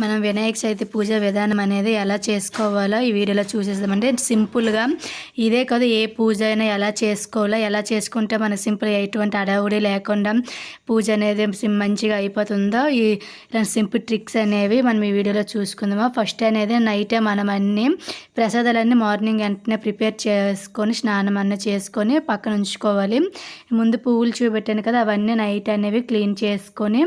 మనం వినాయక చవితి పూజ విధానం అనేది ఎలా చేసుకోవాలో ఈ వీడియోలో చూసేస్తామంటే సింపుల్గా ఇదే కాదు ఏ పూజ అయినా ఎలా చేసుకోవాలో ఎలా చేసుకుంటే మన సింపుల్ ఎటువంటి అడవుడి లేకుండా పూజ అనేది మంచిగా అయిపోతుందో ఈ సింపుల్ ట్రిక్స్ అనేవి మనం ఈ వీడియోలో చూసుకుందాము. ఫస్ట్ అనేది నైటే మనం అన్నీ ప్రసాదాలన్నీ మార్నింగ్ వెంటనే ప్రిపేర్ చేసుకొని స్నానం అన్న చేసుకొని పక్కన ఉంచుకోవాలి. ముందు పువ్వులు చూపెట్టాను కదా అవన్నీ నైట్ అనేవి క్లీన్ చేసుకొని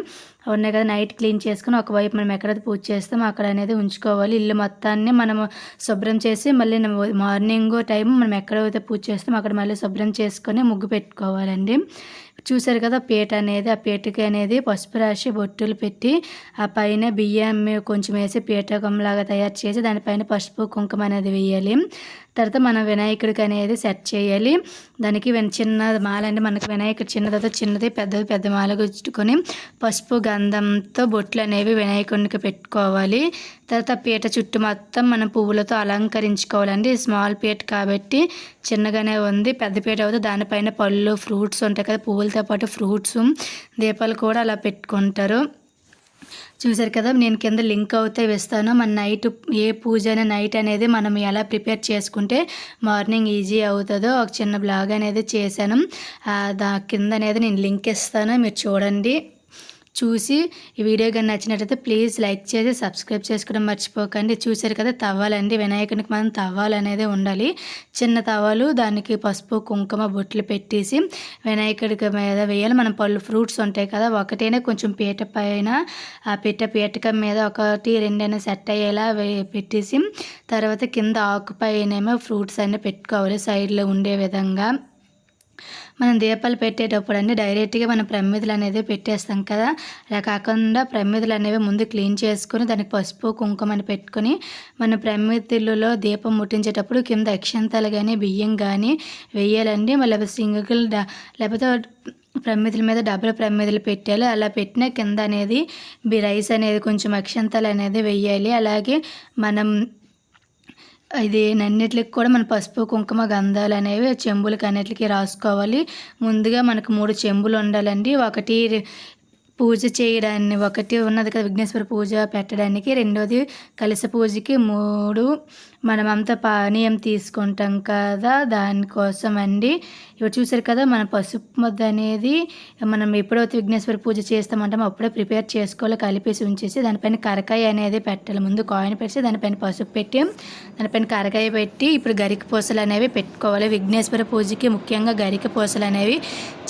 ఉన్నాయి కదా నైట్ క్లీన్ చేసుకొని ఒకవైపు మనం ఎక్కడైతే పూజ చేస్తామో అక్కడ అనేది ఉంచుకోవాలి. ఇల్లు మొత్తాన్ని మనము శుభ్రం చేసి మళ్ళీ మార్నింగ్ టైం మనం ఎక్కడైతే పూజ చేస్తామో అక్కడ మళ్ళీ శుభ్రం చేసుకొని ముగ్గు పెట్టుకోవాలండి. చూసారు కదా పీట అనేది ఆ పీటకి అనేది పసుపు రాసి బొట్టులు పెట్టి ఆ పైన బియ్యం కొంచెం వేసి పీఠకంలాగా తయారు చేసి దానిపైన పసుపు కుంకుమ అనేది వేయాలి. తర్వాత మనం వినాయకుడికి అనేది సెట్ చేయాలి. దానికి చిన్న మాల అంటే మనకి వినాయకుడు చిన్నదతో చిన్నది పెద్దది పెద్ద మాల గుచ్చుకొని పసుపు గంధంతో బొట్లు అనేవి వినాయకుడికి పెట్టుకోవాలి. తర్వాత పీట చుట్టూ మొత్తం మనం పువ్వులతో అలంకరించుకోవాలండి. స్మాల్ పీట కాబట్టి చిన్నగానే ఉంది. పెద్ద పీట అవుతుంది. దానిపైన పళ్ళు ఫ్రూట్స్ ఉంటాయి కదా. పువ్వులతో పాటు ఫ్రూట్స్ దీపాలు కూడా అలా పెట్టుకుంటారు. చూసారు కదా నేను కింద లింక్ అయితే వేస్తాను. మన నైట్ ఏ పూజ అయినా నైట్ అనేది మనం ఎలా ప్రిపేర్ చేసుకుంటే మార్నింగ్ ఈజీ అవుతుందో ఒక చిన్న బ్లాగ్ అనేది చేశాను. దా కింద అనేది నేను లింక్ ఇస్తాను. మీరు చూడండి. చూసి ఈ వీడియో కానీ నచ్చినట్లయితే ప్లీజ్ లైక్ చేసి సబ్స్క్రైబ్ చేసుకోవడం మర్చిపోకండి. చూసారు కదా తవ్వాలండి. వినాయకునికి మనం తవ్వాలి అనేది ఉండాలి. చిన్న తవ్వాలు దానికి పసుపు కుంకుమ బొట్లు పెట్టేసి వినాయకుడికి మీద వేయాలి. మనం పళ్ళు ఫ్రూట్స్ ఉంటాయి కదా ఒకటైనా కొంచెం పీట పైన ఆ పీట పీటకం మీద ఒకటి రెండైనా సెట్ అయ్యేలా పెట్టేసి తర్వాత కింద ఆకు పైనేమో ఫ్రూట్స్ అన్నీ పెట్టుకోవాలి. సైడ్లో ఉండే విధంగా మనం దీపాలు పెట్టేటప్పుడు అండి డైరెక్ట్గా మనం ప్రమిదలు అనేది పెట్టేస్తాం కదా. అలా కాకుండా ప్రమిదలు అనేవి ముందు క్లీన్ చేసుకుని దానికి పసుపు కుంకుమని పెట్టుకొని మన ప్రమిదలలో దీపం ముట్టించేటప్పుడు కింద అక్షంతాలు కానీ బియ్యం కానీ వేయాలండి. మళ్ళీ సింగిల్ లేకపోతే ప్రమిదల మీద డబుల్ ప్రమిదలు పెట్టాలి. అలా పెట్టిన కింద అనేది బి రైస్ అనేది కొంచెం అక్షంతాలు అనేది వేయాలి. అలాగే మనం ఇది నన్నిటికి కూడా మన పసుపు కుంకుమ గంధాలు అనేవి చెంబులకి అన్నిటికీ రాసుకోవాలి. ముందుగా మనకు మూడు చెంబులు ఉండాలండి. ఒకటి పూజ చేయడాన్ని ఒకటి ఉన్నది కదా విఘ్నేశ్వర పూజ పెట్టడానికి రెండోది కలశ పూజకి మూడు మనమంతా పానీయం తీసుకుంటాం కదా దానికోసం అండి ఇప్పుడు చూసారు కదా మన పసుపు ముద్ద అనేది మనం ఎప్పుడైతే విఘ్నేశ్వర పూజ చేస్తామంటామో అప్పుడే ప్రిపేర్ చేసుకోవాలి కలిపేసి ఉంచేసి దానిపైన కరకాయ అనేది పెట్టాలి. ముందు కాయిన్ పెట్టి దానిపైన పసుపు పెట్టి దానిపైన కరకాయ పెట్టి ఇప్పుడు గరిక పూసలు అనేవి పెట్టుకోవాలి. విఘ్నేశ్వర పూజకి ముఖ్యంగా గరిక పూసలు అనేవి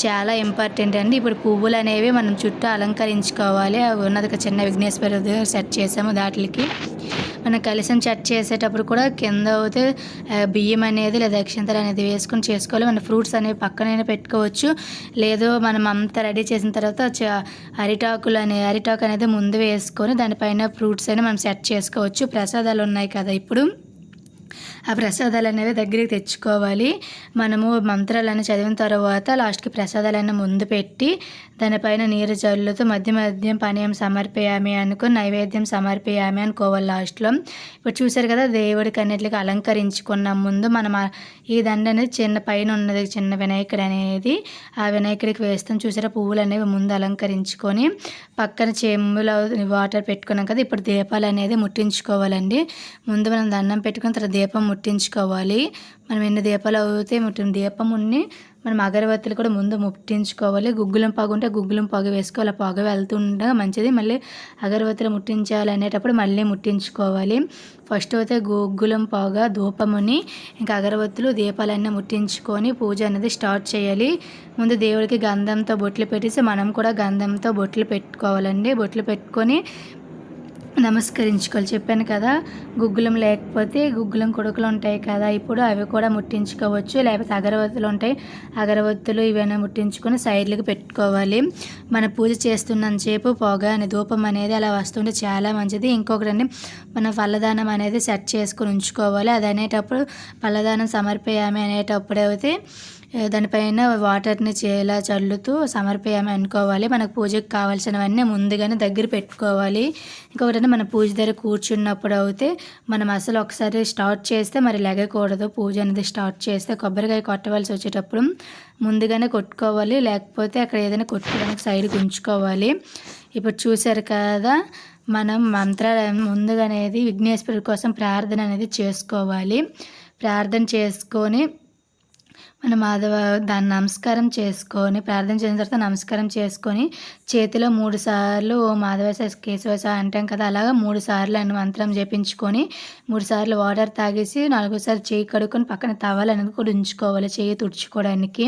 చాలా ఇంపార్టెంట్ అండి. ఇప్పుడు పువ్వులు అనేవి మనం చుట్టూ అలంకరించుకోవాలి. అవి ఉన్నది చిన్న విఘ్నేశ్వర సెట్ చేసాము దాటికి మనం కలిసం సెట్ చేసేటప్పుడు కూడా కింద అయితే బియ్యం అనేది లేదా అక్షంతలు అనేది వేసుకొని చేసుకోవాలి. మన ఫ్రూట్స్ అనేవి పక్కనైనా పెట్టుకోవచ్చు. లేదు మనం అంతా రెడీ చేసిన తర్వాత అరిటాకులు అనే అరిటాకు అనేది ముందు వేసుకొని దానిపైన ఫ్రూట్స్ అయినా మనం సెట్ చేసుకోవచ్చు. ప్రసాదాలు ఉన్నాయి కదా ఇప్పుడు. ఆ ప్రసాదాలు అనేవి దగ్గరికి తెచ్చుకోవాలి. మనము మంత్రాలను చదివిన తర్వాత లాస్ట్కి ప్రసాదాలన్నీ ముందు పెట్టి దానిపైన నీరు జల్లుతూ మధ్య మధ్యం పానీయం సమర్పయామి అనుకుని నైవేద్యం సమర్పయామి అనుకోవాలి లాస్ట్లో. ఇప్పుడు చూసారు కదా దేవుడికి అన్నిటికీ అలంకరించుకున్నాం ముందు మనం ఈ దండ అనేది చిన్న పైన ఉన్నది చిన్న వినాయకుడు అనేది. ఆ వినాయకుడికి వేస్తాం చూసారా పువ్వులు అనేవి ముందు అలంకరించుకొని పక్కన చెంబులో వాటర్ పెట్టుకున్నాం కదా ఇప్పుడు దీపాలు అనేది ముట్టించుకోవాలండి. ముందు మనం దండం పెట్టుకున్న తర్వాత దీపం ముట్టించుకోవాలి. మనం ఎన్ని దీపాలు అవుతే ముట్టిన దీపముని మనం అగరబత్తులు కూడా ముందు ముట్టించుకోవాలి. గుగ్గులం పొగ ఉంటే గుగ్గులం పొగ వేసుకోవాలి. ఆ పొగ వెళ్తుండగా మంచిది. మళ్ళీ అగరబత్తులు ముట్టించాలి అనేటప్పుడు మళ్ళీ ముట్టించుకోవాలి. ఫస్ట్ అయితే గుగ్గులం పొగ ధూపముని ఇంకా అగరబత్తులు దీపాలన్నీ ముట్టించుకొని పూజ అనేది స్టార్ట్ చేయాలి. ముందు దేవుడికి గంధంతో బొట్లు పెట్టేసి మనం కూడా గంధంతో బొట్లు పెట్టుకోవాలండి. బొట్లు పెట్టుకొని నమస్కరించుకోవాలి. చెప్పాను కదా గుగ్గులం లేకపోతే గుగ్గులం కొడుకులు ఉంటాయి కదా ఇప్పుడు అవి కూడా ముట్టించుకోవచ్చు. లేకపోతే అగరవత్తులు ఉంటాయి. అగరవత్తులు ఇవన్నీ ముట్టించుకొని సైడ్లకు పెట్టుకోవాలి. మన పూజ చేస్తున్నంతసేపు పొగ అనే ధూపం అనేది అలా వస్తుంటే చాలా మంచిది. ఇంకొకటి అండి మన ఫలదానం అనేది సెట్ చేసుకొని ఉంచుకోవాలి. అది అనేటప్పుడు పల్లదానం సమర్పయామి అనేటప్పుడు అయితే దానిపైన వాటర్ని చేలా చల్లుతూ సమర్పయామి అనుకోవాలి. మనకు పూజకు కావాల్సినవన్నీ ముందుగానే దగ్గర పెట్టుకోవాలి. ఇంకొకటి మన పూజ దగ్గర కూర్చున్నప్పుడు అయితే మనం అసలు ఒకసారి స్టార్ట్ చేస్తే మరి లెగకూడదు. పూజ అనేది స్టార్ట్ చేస్తే కొబ్బరికాయ కొట్టవలసి వచ్చేటప్పుడు ముందుగానే కొట్టుకోవాలి. లేకపోతే అక్కడ ఏదైనా కొట్టుకోవడానికి సైడ్కి ఉంచుకోవాలి ఇప్పుడు చూశారు కదా మనం మంత్రాలయం ముందుగా అనేది విఘ్నేశ్వరుడి కోసం ప్రార్థన అనేది చేసుకోవాలి. ప్రార్థన చేసుకొని మన మాధవ దాన్ని నమస్కారం చేసుకొని ప్రార్థన చేసిన తర్వాత నమస్కారం చేసుకొని చేతిలో మూడు సార్లు ఓ మాధవ కేశవ అంటాం కదా అలాగా మూడు సార్లు అని మంత్రం చేపించుకొని మూడు సార్లు వాటర్ తాగేసి నాలుగోసారి చేయి కడుక్కొని పక్కన తవ్వాలి అనేది కూడా ఉంచుకోవాలి చేయి తుడుచుకోవడానికి.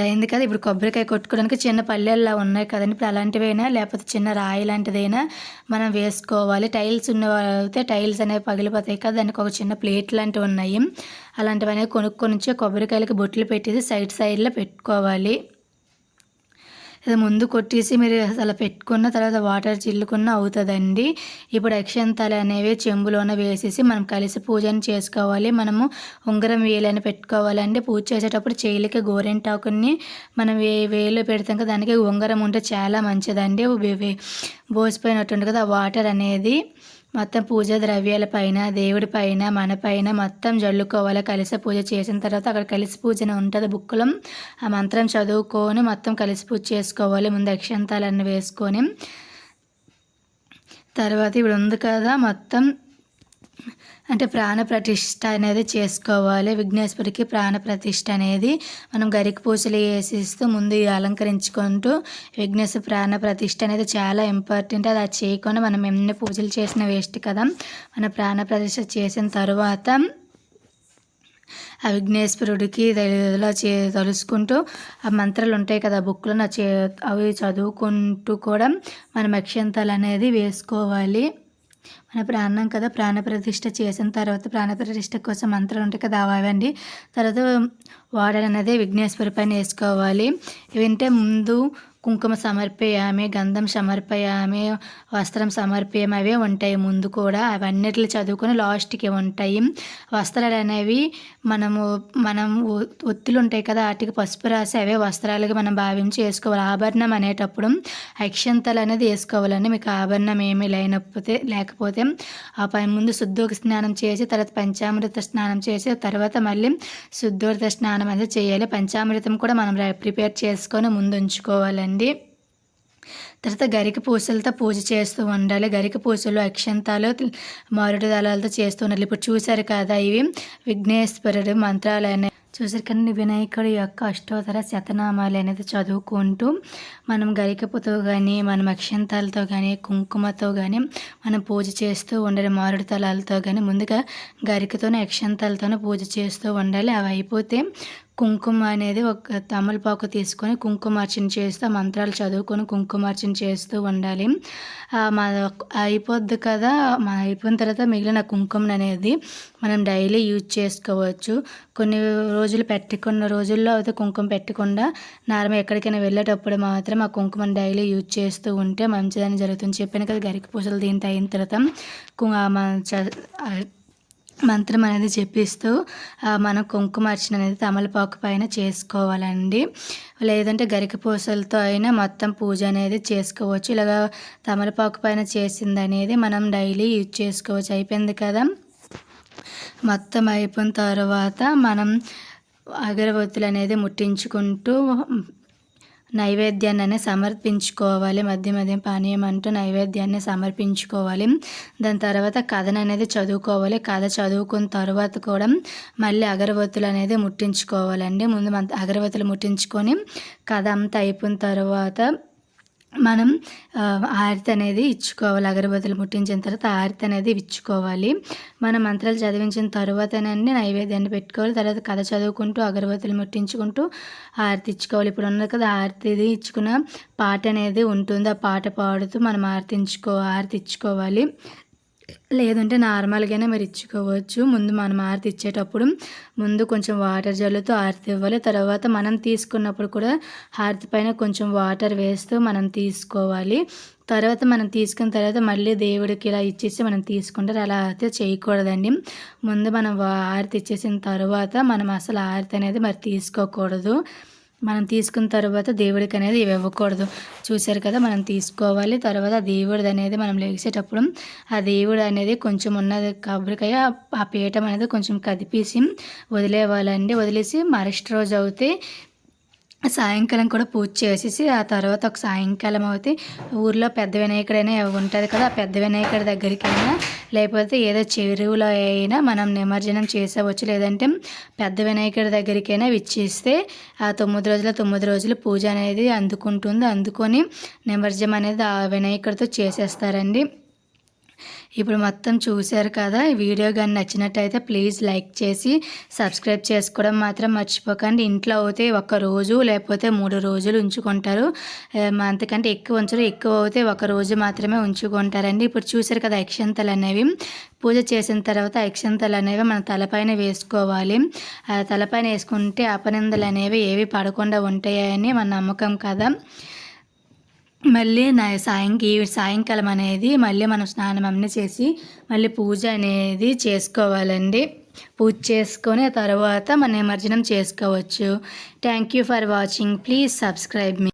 అయింది కదా ఇప్పుడు కొబ్బరికాయ కొట్టుకోవడానికి చిన్న పల్లెల్లో ఉన్నాయి కదండి. ఇప్పుడు అలాంటివైనా లేకపోతే చిన్న రాయి లాంటిదైనా మనం వేసుకోవాలి. టైల్స్ ఉన్న అయితే టైల్స్ అనేవి పగిలిపోతాయి కదా దానికి ఒక చిన్న ప్లేట్ లాంటివి ఉన్నాయి. అలాంటివి అనేవి కొనుక్కొని కొబ్బరికాయలకి బొట్లు పెట్టేసి సైడ్ సైడ్లో పెట్టుకోవాలి. అది ముందు కొట్టేసి మీరు అలా పెట్టుకున్న తర్వాత వాటర్ చిల్లుకున్న అవుతుందండి. ఇప్పుడు అక్షంతాలు అనేవి చెంబులోనే వేసేసి మనం కలిసి పూజను చేసుకోవాలి. మనము ఉంగరం వేలని పెట్టుకోవాలండి. పూజ చేసేటప్పుడు చేయిలకి గోరెంటాకుని మనం వే వేలు పెడతాం కదా దానికి ఉంగరం ఉంటే చాలా మంచిదండి. బోసిపోయినట్టు కదా వాటర్ అనేది. మొత్తం పూజ ద్రవ్యాలపైన దేవుడి పైన మన పైన మొత్తం జల్లుకోవాలి. కలిసి పూజ చేసిన తర్వాత అక్కడ కలిసి పూజన ఉంటుంది బుక్లో ఆ మంత్రం చదువుకొని మొత్తం కలిసి పూజ చేసుకోవాలి. ముందు అక్షంతాలన్నీ వేసుకొని. తర్వాత ఇప్పుడు ఉంది కదా మొత్తం అంటే ప్రాణ ప్రతిష్ట అనేది చేసుకోవాలి. విఘ్నేశ్వరికి ప్రాణ ప్రతిష్ట అనేది మనం గరికి పూజలు వేసిస్తూ ముందు అలంకరించుకుంటూ విఘ్నేశ్వర ప్రాణ ప్రతిష్ట అనేది చాలా ఇంపార్టెంట్ అది అది చేయకుండా మనం ఎన్ని పూజలు చేసిన వేస్ట్ కదా. మన ప్రాణ ప్రతిష్ట చేసిన తర్వాత ఆ విఘ్నేశ్వరుడికి ఇలా చే తలుసుకుంటూ ఆ మంత్రాలు ఉంటాయి కదా బుక్లో నా చే అవి చదువుకుంటూ కూడా మనం అక్షంతాలు అనేది వేసుకోవాలి. మన ప్రాణం కదా ప్రాణప్రతిష్ఠ చేసిన తర్వాత ప్రాణప్రతిష్ఠ కోసం మంత్రాలు ఉంటాయి కదా అవండి తర్వాత వాడనేది విఘ్నేశ్వరి పైన వేసుకోవాలి. వింటే ముందు కుంకుమ సమర్పయామి గంధం సమర్పయామి వస్త్రం సమర్పయం అవే ఉంటాయి ముందు కూడా. అవన్నిటిని చదువుకొని లాస్ట్కి ఉంటాయి. వస్త్రాలు అనేవి మనము మనం ఒత్తులు ఉంటాయి కదా వాటికి పసుపు రాసి అవే వస్త్రాలుగా మనం భావించి వేసుకోవాలి. ఆభరణం అనేటప్పుడు అక్షంతలు అనేది వేసుకోవాలండి. మీకు ఆభరణం ఏమీ లేనకపోతే లేకపోతే ఆ పై ముందు శుద్ధోగ స్నానం చేసి తర్వాత పంచామృత స్నానం చేసి తర్వాత మళ్ళీ శుద్ధోగ స్నానం అనేది చేయాలి. పంచామృతం కూడా మనం ప్రిపేర్ చేసుకొని ముందు ఉంచుకోవాలండి. అండి తర్వాత గరిక పూసలతో పూజ చేస్తూ ఉండాలి. గరిక పూసలు అక్షంతాలు మారుడు దళాలతో చేస్తూ ఉండాలి. ఇప్పుడు చూశారు కదా ఇవి. విఘ్నేశ్వరుడు మంత్రాలు చూసారు కానీ వినాయకుడి యొక్క అష్టోత్తర శతనామాలు అనేది చదువుకుంటూ మనం గరికపుతో కానీ మనం అక్షంతాలతో కానీ కుంకుమతో కానీ మనం పూజ చేస్తూ ఉండాలి. మారుడు తలాలతో కానీ ముందుగా గరికతోనే అక్షంతాలతోనే పూజ చేస్తూ ఉండాలి. అవి అయిపోతే కుంకుమ అనేది ఒక తమలపాకు తీసుకొని కుంకుమార్చన చేస్తూ మంత్రాలు చదువుకొని కుంకుమార్చన చేస్తూ ఉండాలి. మా అయిపోద్ది కదా మా అయిపోయిన తర్వాత మిగిలిన కుంకుమ అనేది మనం డైలీ యూజ్ చేసుకోవచ్చు. కొన్ని రోజులు పెట్టుకున్న రోజుల్లో అయితే కుంకుమ పెట్టకుండా నార్మల్ ఎక్కడికైనా వెళ్ళేటప్పుడు మాత్రం ఆ కుంకుమను డైలీ యూజ్ చేస్తూ ఉంటే మంచిదని జరుగుతుంది. చెప్పాను కదా గరికి పూసలు దీంతో అయిన తర్వాత మంత్రం అనేది చెప్పిస్తూ మనం కుంకుమార్చన అనేది తమలపాకు పైన చేసుకోవాలండి. లేదంటే గరిక పూసలతో అయినా మొత్తం పూజ అనేది చేసుకోవచ్చు. ఇలాగ తమలపాకు పైన చేసింది అనేది మనం డైలీ యూజ్ చేసుకోవచ్చు. అయిపోయింది కదా? మొత్తం అయిపోయిన తర్వాత మనం అగరబత్తులు అనేది ముట్టించుకుంటూ నైవేద్యాన్ని సమర్పించుకోవాలి. మధ్య మధ్య పానీయం అంటూ నైవేద్యాన్ని సమర్పించుకోవాలి. దాని తర్వాత కథను అనేది చదువుకోవాలి. కథ చదువుకున్న తర్వాత కూడా మళ్ళీ అగరబత్తులు అనేది ముట్టించుకోవాలండి. ముందు అగరబత్తులు ముట్టించుకొని కథ అంతా అయిపోయిన తర్వాత మనం ఆరతి అనేది ఇచ్చుకోవాలి. అగరబత్తులు ముట్టించిన తర్వాత ఆరతి అనేది ఇచ్చుకోవాలి. మనం మంత్రాలు చదివించిన తర్వాతనే నైవేద్యాన్ని పెట్టుకోవాలి. తర్వాత కథ చదువుకుంటూ అగరబత్తులు ముట్టించుకుంటూ ఆరతి ఇచ్చుకోవాలి. ఇప్పుడు ఉన్నది కదా ఆరతిది ఇచ్చుకున్న పాట అనేది ఉంటుంది. ఆ పాట పాడుతూ మనం ఆరతి ఆరతి ఇచ్చుకోవాలి లేదంటే నార్మల్గానే మరి ఇచ్చుకోవచ్చు. ముందు మనం ఆరతి ఇచ్చేటప్పుడు ముందు కొంచెం వాటర్ జల్లుతూ ఆరతి ఇవ్వాలి. తర్వాత మనం తీసుకున్నప్పుడు కూడా హారతి పైన కొంచెం వాటర్ వేస్తూ మనం తీసుకోవాలి. తర్వాత మనం తీసుకున్న తర్వాత మళ్ళీ దేవుడికి ఇలా ఇచ్చేసి మనం తీసుకుంటారు. అలా అయితే చేయకూడదండి. ముందు మనం ఆరతి ఇచ్చేసిన తర్వాత మనం అసలు ఆరతి అనేది మరి తీసుకోకూడదు. మనం తీసుకున్న తర్వాత దేవుడికి అనేది ఇవి ఇవ్వకూడదు. చూశారు కదా మనం తీసుకోవాలి. తర్వాత దేవుడిది అనేది మనం లేచేటప్పుడు ఆ దేవుడు అనేది కొంచెం ఉన్నది కొబ్బరికాయ ఆ పీఠం అనేది కొంచెం కదిపేసి వదిలేవాలండి. వదిలేసి మరస్ట్ రోజు అవుతే సాయంకాలం కూడా పూజ చేసేసి ఆ తర్వాత ఒక సాయంకాలం అయితే ఊర్లో పెద్ద వినాయకుడైనా ఉంటుంది కదా ఆ పెద్ద వినాయకుడి దగ్గరికి అయినా లేకపోతే ఏదో చెరువులో అయినా మనం నిమజ్జనం చేసేవచ్చు. లేదంటే పెద్ద వినాయకుడి దగ్గరికైనా విచ్చేస్తే ఆ తొమ్మిది రోజుల తొమ్మిది రోజులు పూజ అనేది అందుకుంటుంది. అందుకొని నిమజ్జనం అనేది ఆ వినాయకుడితో చేసేస్తారండి. ఇప్పుడు మొత్తం చూశారు కదా ఈ వీడియో కానీ నచ్చినట్టయితే ప్లీజ్ లైక్ చేసి సబ్స్క్రైబ్ చేసుకోవడం మాత్రం మర్చిపోకండి. ఇంట్లో అయితే ఒక రోజు లేకపోతే మూడు రోజులు ఉంచుకుంటారు. అంతకంటే ఎక్కువ ఉంచరు. ఎక్కువ అయితే ఒక రోజు మాత్రమే ఉంచుకుంటారండి. ఇప్పుడు చూశారు కదా అక్షంతలు అనేవి. పూజ చేసిన తర్వాత అక్షంతలు అనేవి మన తలపైన వేసుకోవాలి. ఆ తలపైన వేసుకుంటే అపనిందలు అనేవి ఏవి పడకుండా ఉంటాయని మన నమ్మకం కదా. మళ్ళీ నా సాయంకి సాయంకాలం అనేది మళ్ళీ మనం స్నానం అన్నీ చేసి మళ్ళీ పూజ అనేది చేసుకోవాలండి. పూజ చేసుకొని తర్వాత మన నిమజ్జనం చేసుకోవచ్చు. Thank you for watching please subscribe me